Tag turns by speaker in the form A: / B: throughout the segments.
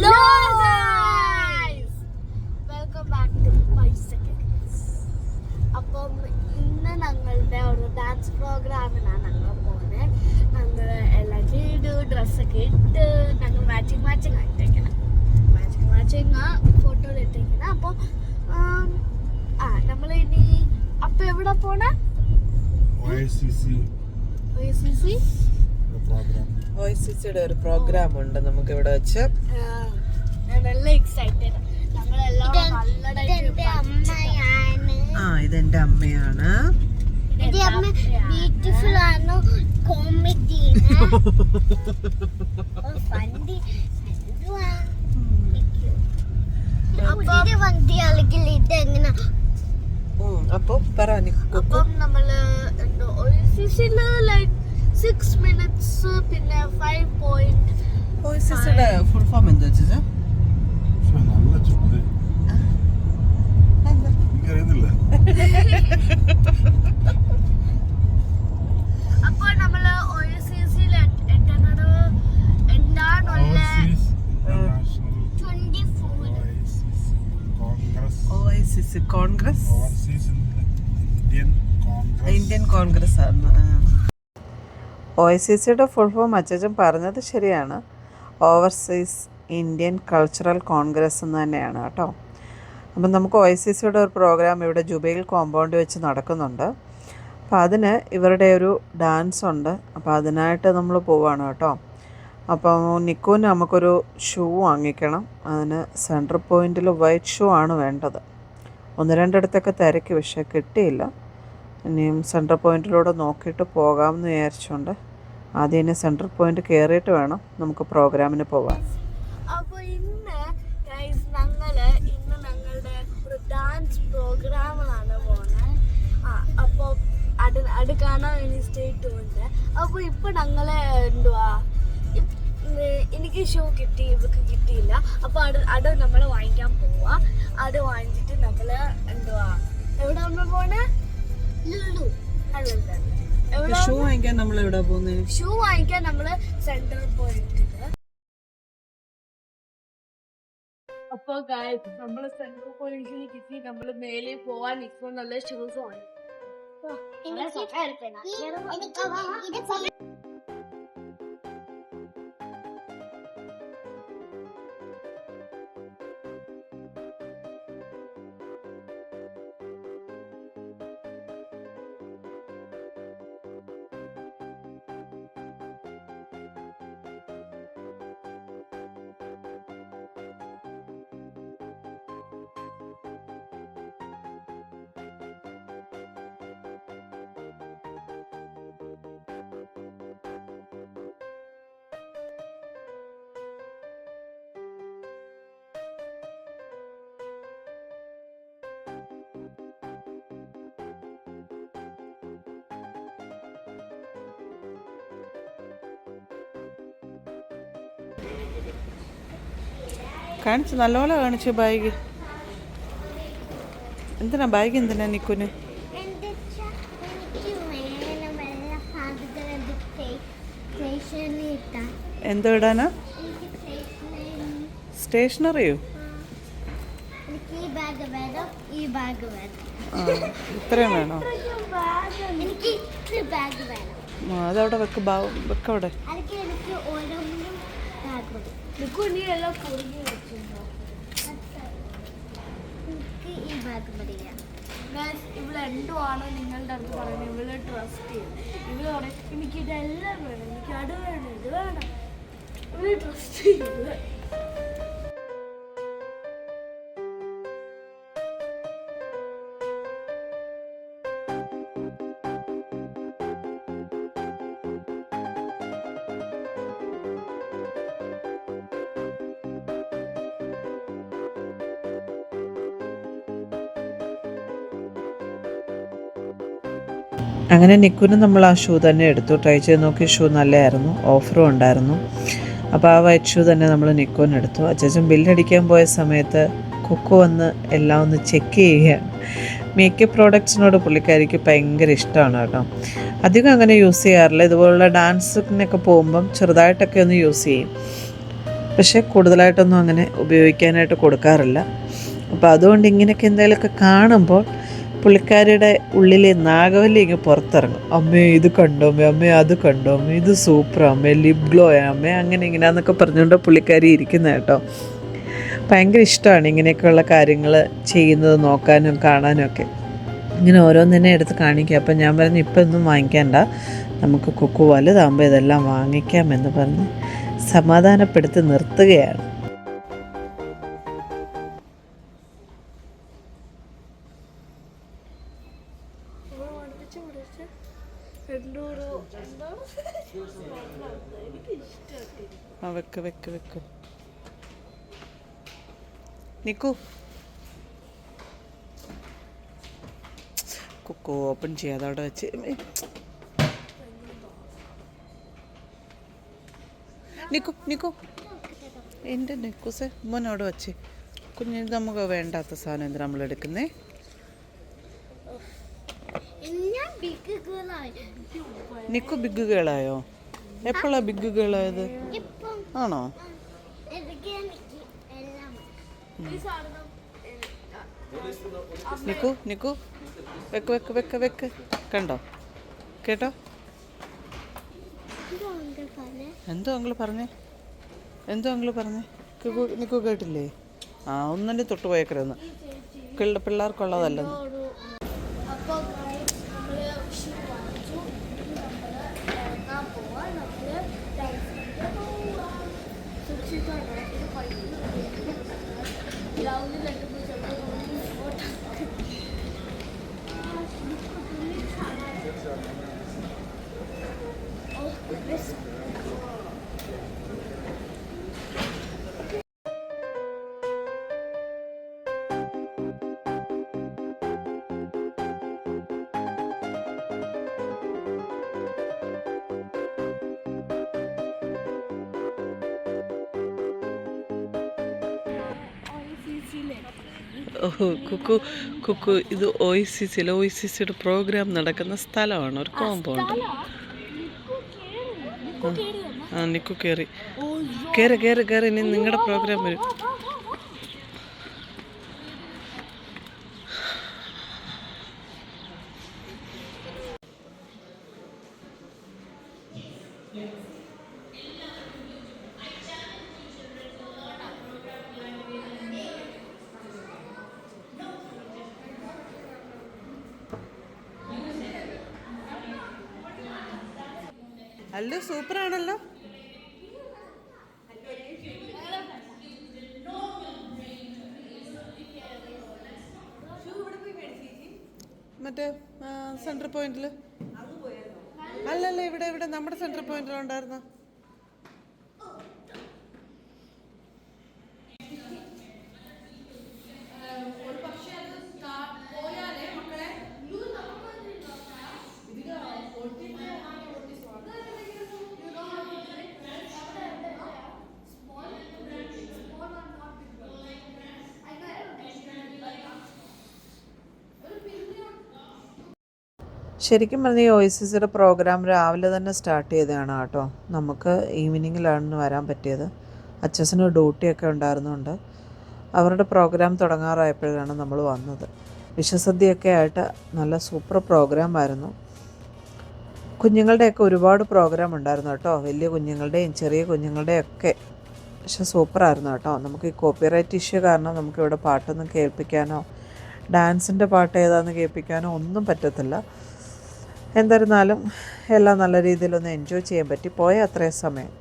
A: Hello welcome back to five seconds അപ്പം ഇന്ന് ഞങ്ങളുടെ ഒരു ഡാൻസ് പ്രോഗ്രാമിനാണ് ഞങ്ങൾ പോകുന്നത് ഞങ്ങൾ എല്ലാം ചെയ്തു ഡ്രസ്സൊക്കെ ഇട്ട് ഞങ്ങൾ മാച്ചിങ് മാച്ചിങ് ആയിട്ടേക്കണം മാച്ചിങ് മാച്ചിങ് ഫോട്ടോ ഇട്ടേക്കണം. അപ്പോൾ ആ നമ്മൾ ഇനി അപ്പം എവിടെ പോണേ?
B: OICC
A: സി സി
C: സി സിയുടെ ഒരു പ്രോഗ്രാം. ഉണ്ട് നമുക്ക് ഇവിടെ വെച്ച്. ആ ഇതെന്റെ അമ്മയാണ്.
D: ബ്യൂട്ടിഫുൾ ആണ്? കോമഡി
C: അപ്പൊ പറഞ്ഞു
A: അപ്പം നമ്മൾ ലൈക്ക് സിക്സ് മിനിറ്റ്സ് പിന്നെ ഫൈവ് പോയിന്റ്
C: ഒ സി സിയുടെ ഫുൾ ഫോം എന്താ
B: പക്ഷെ നല്ല ചോദ്യം എനിക്കറിയുന്നില്ല
A: അപ്പൊ നമ്മൾ ഒരു സിസിൽ എത്തുന്നത് എന്താണുള്ള
B: overseas
A: twenty four
B: Indian Congress
C: O I C C Congress
B: overseas Indian Congress
C: Indian Congress ആണ് ഒ ഐ സി സിയുടെ ഫുൾ ഫോം അച്ചച്ചൻ പറഞ്ഞത് ശരിയാണ്. ഓവർസീസ് ഇന്ത്യൻ കൾച്ചറൽ കോൺഗ്രസ് എന്ന് തന്നെയാണ് കേട്ടോ. അപ്പം നമുക്ക് ഒ സി സിയുടെ ഒരു പ്രോഗ്രാം ഇവിടെ ജുബൈൽ കോമ്പൗണ്ട് വെച്ച് നടക്കുന്നുണ്ട്. അപ്പോൾ അതിന് ഇവരുടെ ഒരു ഡാൻസ് ഉണ്ട്. അപ്പോൾ അതിനായിട്ട് നമ്മൾ പോവാണ് കേട്ടോ. അപ്പം നിക്കോന് നമുക്കൊരു ഷൂ വാങ്ങിക്കണം. അതിന് സെന്റർ പോയിന്റിൽ വൈറ്റ് ഷൂ ആണ് വേണ്ടത്. ഒന്ന് രണ്ടിടത്തൊക്കെ തിരക്കി പക്ഷേ കിട്ടിയില്ല. ഇനിയും സെന്റർ പോയിന്റിലൂടെ നോക്കിയിട്ട് പോകാമെന്ന് വിചാരിച്ചുകൊണ്ട് ആദ്യം തന്നെ സെന്റർ പോയിന്റ് കയറിയിട്ട് വേണം നമുക്ക് പ്രോഗ്രാമിന് പോകാൻ
A: അപ്പോൾ ഇന്ന് ഗൈസ് ഞങ്ങൾ ഇന്ന് ഞങ്ങളുടെ ഒരു ഡാൻസ് പ്രോഗ്രാമിലാണ് പോകുന്നത് അപ്പോൾ അത് അത് ഉണ്ട് അപ്പോൾ ഇപ്പൊ ഞങ്ങളെ എന്തുവാ? എനിക്ക് ഷൂ കിട്ടി ഇവർക്ക് കിട്ടിയില്ല. അപ്പോൾ അത് അത് നമ്മൾ വാങ്ങിക്കാൻ പോവാ. അത് വാങ്ങിച്ചിട്ട് നമ്മൾ എന്തുവാ? എവിടെ നമ്മൾ പോണേ? ലുലു. അല്ലല്ല
C: ഷൂ വാങ്ങിക്കാൻ നമ്മൾ എവിടെ പോകുന്നത്
A: ഷൂ വാങ്ങിക്കാൻ നമ്മൾ സെന്ററിൽ പോയിട്ടുണ്ട്. അപ്പൊ ഗായ്സ് നമ്മൾ സെന്ററിൽ പോയി കിട്ടി നമ്മൾ മേലെ പോവാൻ ഇപ്പൊ നല്ല ഷൂസ് വാങ്ങി
C: കാണിച്ചു നല്ലപോലെ കാണിച്ചു ബാഗ്. എന്തിനാ ബാഗ് എന്തിനാ നിക്കുന്? എന്തോ ഇടാനാ? സ്റ്റേഷനറിയോ? ഇത്രയും വേണോ? അതവിടെ വെക്ക് വെക്കവിടെ.
D: എനിക്ക്
A: നിക്കു എല്ലാം കുടുങ്ങി വെച്ചിട്ടുണ്ടോ
D: എനിക്ക് ഈ ഭാഗം
A: ഗായ്സ് ഇവിടെ എന്തുവാണ് നിങ്ങളുടെ അടുത്ത് പറയുന്നത്? ഇവൾ ട്രസ്റ്റ് ചെയ്യും. ഇവൾ പറയും എനിക്ക് ഇതെല്ലാം വേണം. എനിക്ക് അത് വേണം ഇത് വേണം. ഇവൾ ട്രസ്റ്റ് ചെയ്യും.
C: അങ്ങനെ നിക്കുനും നമ്മൾ ആ ഷൂ തന്നെ എടുത്തു. ട്രൈ ചെയ്ത് നോക്കി ഷൂ നല്ലതായിരുന്നു. ഓഫറും ഉണ്ടായിരുന്നു. അപ്പോൾ ആ വൈറ്റ് ഷൂ തന്നെ നമ്മൾ നിക്കോന് എടുത്തു. അച്ഛൻ ബില്ലടിക്കാൻ പോയ സമയത്ത് കുക്കു വന്ന് എല്ലാം ഒന്ന് ചെക്ക് ചെയ്യുകയാണ്. മേക്കപ്പ് പ്രോഡക്ട്സിനോട് പുള്ളിക്കാരിക്ക് ഭയങ്കര ഇഷ്ടമാണ് കേട്ടോ. അധികം അങ്ങനെ യൂസ് ചെയ്യാറില്ല. ഇതുപോലുള്ള ഡാൻസിനൊക്കെ പോകുമ്പം ചെറുതായിട്ടൊക്കെ ഒന്ന് യൂസ് ചെയ്യും. പക്ഷേ കൂടുതലായിട്ടൊന്നും അങ്ങനെ ഉപയോഗിക്കാനായിട്ട് കൊടുക്കാറില്ല. അപ്പോൾ അതുകൊണ്ട് ഇങ്ങനെയൊക്കെ എന്തെങ്കിലുമൊക്കെ കാണുമ്പോൾ പുള്ളിക്കാരിയുടെ ഉള്ളിലെ നാഗവല്ലി ഇങ്ങ് പുറത്തിറങ്ങും. അമ്മേ ഇത് കണ്ടോ അമ്മേ? അമ്മേ അത് കണ്ടോ അമ്മേ? ഇത് സൂപ്പർ അമ്മേ ലിപ് ഗ്ലോ അമ്മേ. അങ്ങനെ ഇങ്ങനെയാന്നൊക്കെ പറഞ്ഞുകൊണ്ട് പുള്ളിക്കാരി ഇരിക്കുന്ന കേട്ടോ. ഭയങ്കര ഇഷ്ടമാണ് ഇങ്ങനെയൊക്കെയുള്ള കാര്യങ്ങൾ ചെയ്യുന്നത് നോക്കാനും കാണാനും ഒക്കെ. ഇങ്ങനെ ഓരോന്നിനെ എടുത്ത് കാണിക്കുക. അപ്പം ഞാൻ പറഞ്ഞു ഇപ്പം ഒന്നും വാങ്ങിക്കണ്ട. നമുക്ക് കുക്കു വലുതാകുമ്പോൾ ഇതെല്ലാം വാങ്ങിക്കാമെന്ന് പറഞ്ഞ് സമാധാനപ്പെടുത്തി നിർത്തുകയാണ്. വെക്ക് വെക്ക് വെക്ക്. നിക്കൂ. കുക്കു ഓപ്പൺ ചെയ്യാതെ അവിടെ വെച്ച്. നിക്കു നിക്കു. എന്റെ നിക്കുസെ മോനോട് വെച്ച്. കുഞ്ഞിന് നമുക്ക് വേണ്ടാത്ത സാധനം എന്തിനാ നമ്മൾ എടുക്കുന്നേ
D: ഞാൻ ബിഗ് ഗേളായി
C: നിക്കു ബിഗ് ഗേളായോ എപ്പോഴാ ബിഗ് ഗേളായത് ആണോ? നിക്കു നിക്കു. വെക്ക് വെക്ക് വെക്ക് വെക്ക്. കണ്ടോ? കേട്ടോ? എന്തോ അങ്കിൾ പറഞ്ഞേ? എന്തോ അങ്കിൾ പറഞ്ഞേ? നിക്കു കേട്ടില്ലേ? ആ ഒന്നിന്റെ തൊട്ട് പോയേക്കരുന്ന് പിള്ള പിള്ളേർക്കുള്ളതല്ലെന്ന് കുക്കു കുക്കു ഇത് ഒ സി സിയിൽ ഒ സി സിയുടെ പ്രോഗ്രാം നടക്കുന്ന സ്ഥലമാണ്. ഒരു കോമ്പൗണ്ട് ആ നിക്കു കയറി കയറി കയറി കയറി ഇനി നിങ്ങളുടെ പ്രോഗ്രാം വരും. അല്ല സൂപ്പറാണല്ലോ. മറ്റേ സെൻട്രൽ പോയിന്റിൽ അല്ലല്ല ഇവിടെ ഇവിടെ നമ്മുടെ സെൻട്രൽ പോയിന്റിലുണ്ടായിരുന്ന ശരിക്കും പറഞ്ഞാൽ ഈ ഒ സി സിയുടെ പ്രോഗ്രാം രാവിലെ തന്നെ സ്റ്റാർട്ട് ചെയ്തതാണ് കേട്ടോ. നമുക്ക് ഈവനിങ്ങിലാണ് വരാൻ പറ്റിയത്. അച്ഛസിന് ഡ്യൂട്ടിയൊക്കെ ഉണ്ടായിരുന്നുണ്ട്. അവരുടെ പ്രോഗ്രാം തുടങ്ങാറായപ്പോഴാണ് നമ്മൾ വന്നത്. വിഷസദ്യയൊക്കെ ആയിട്ട് നല്ല സൂപ്പർ പ്രോഗ്രാം ആയിരുന്നു. കുഞ്ഞുങ്ങളുടെയൊക്കെ ഒരുപാട് പ്രോഗ്രാം ഉണ്ടായിരുന്നു കേട്ടോ. വലിയ കുഞ്ഞുങ്ങളുടെയും ചെറിയ കുഞ്ഞുങ്ങളുടെയൊക്കെ പക്ഷെ സൂപ്പറായിരുന്നു കേട്ടോ. നമുക്ക് ഈ കോപ്പിറൈറ്റ് ഇഷ്യൂ കാരണം നമുക്കിവിടെ പാട്ടൊന്നും കേൾപ്പിക്കാനോ ഡാൻസിന്റെ പാട്ട് ഏതാണെന്ന് കേൾപ്പിക്കാനോ ഒന്നും പറ്റത്തില്ല. എന്നിരുന്നാലും എല്ലാം നല്ല രീതിയിലൊന്ന് എൻജോയ് ചെയ്യാൻ പറ്റി. പോയ അത്രയും സമയം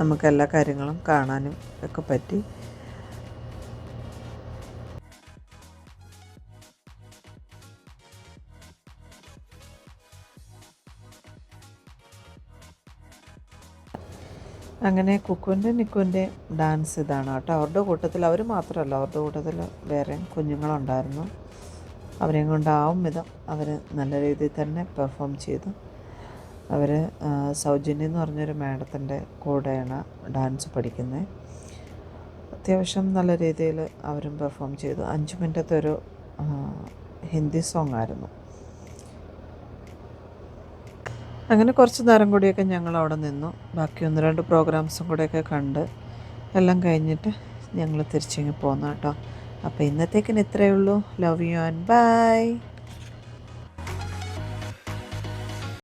C: നമുക്ക് എല്ലാ കാര്യങ്ങളും കാണാനും ഒക്കെ പറ്റി. അങ്ങനെ കുക്കുന്റെ നിക്കുന്റെ ഡാൻസ് ഇതാണ് കേട്ടോ. അവരുടെ കൂട്ടത്തിൽ അവർ മാത്രമല്ല അവരുടെ കൂട്ടത്തിൽ വേറെ കുഞ്ഞുങ്ങളുണ്ടായിരുന്നു. അവരെയും കൊണ്ടാവും വിധം അവർ നല്ല രീതിയിൽ തന്നെ പെർഫോം ചെയ്തു. അവർ സൗജന്യം എന്ന് പറഞ്ഞൊരു മാഡത്തിന്റെ കൂടെയാണ് ഡാൻസ് പഠിക്കുന്നത് അത്യാവശ്യം നല്ല രീതിയിൽ അവരും പെർഫോം ചെയ്തു. അഞ്ച് മിനിറ്റത്തെ ഒരു ഹിന്ദി സോങ് ആയിരുന്നു. അങ്ങനെ കുറച്ച് നേരം കൂടിയൊക്കെ ഞങ്ങൾ അവിടെ നിന്നു. ബാക്കി ഒന്ന് രണ്ട് പ്രോഗ്രാംസും കൂടെയൊക്കെ കണ്ട് എല്ലാം കഴിഞ്ഞിട്ട് ഞങ്ങൾ തിരിച്ചിങ്ങി പോന്നു കേട്ടോ. അപ്പോൾ ഇന്നത്തേക്കിന് ഇത്രയേ ഉള്ളൂ ലവ് യു ആൻഡ് ബൈ